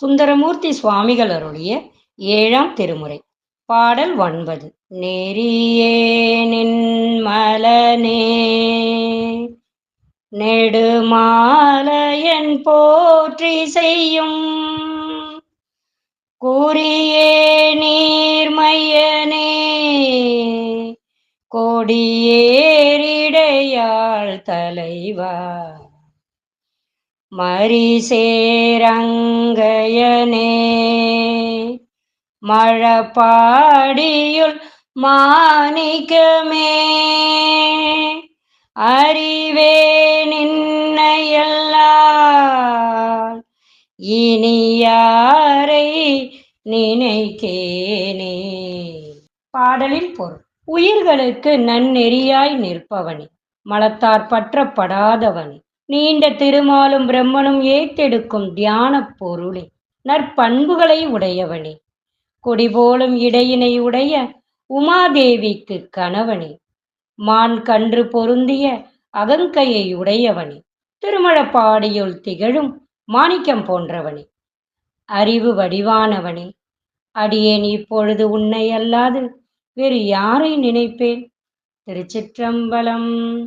சுந்தரமூர்த்தி சுவாமிகள் அருளிய ஏழாம் திருமுறை. பாடல் ஒன்பது. நெறியே நின்மலனே நெடுமாலையன் போற்றி செய்யும். கூறியே நீர்மையனே கொடியேறிடையாள் தலைவா மரிசேரங்கையனே. மழப்பாடியுள் மாணிக்கமே. அறிவே நின்னையல்லால் இனி யாரை நினைக்கேனே. பாடலின் பொருள். உயிர்களுக்கு நன்னெறியாய் நிற்பவனே. மலத்தார் பற்றப்படாதவனே. நீண்ட திருமாலும் பிரம்மனும் ஏத்தெடுக்கும் தியான பொருளே. நற்பண்புகளை உடையவனே. கொடிபோலும் இடையினை உடைய உமாதேவிக்கு கணவனே. மான் கன்று பொருந்திய அகங்கையை உடையவனே. திருமழப்பாடியுள் திகழும் மாணிக்கம் போன்றவனே. அறிவு வடிவானவனே. அடியேன் இப்பொழுது உன்னை அல்லாது வேறு யாரை நினைப்பேன்? திருச்சிற்றம்பலம்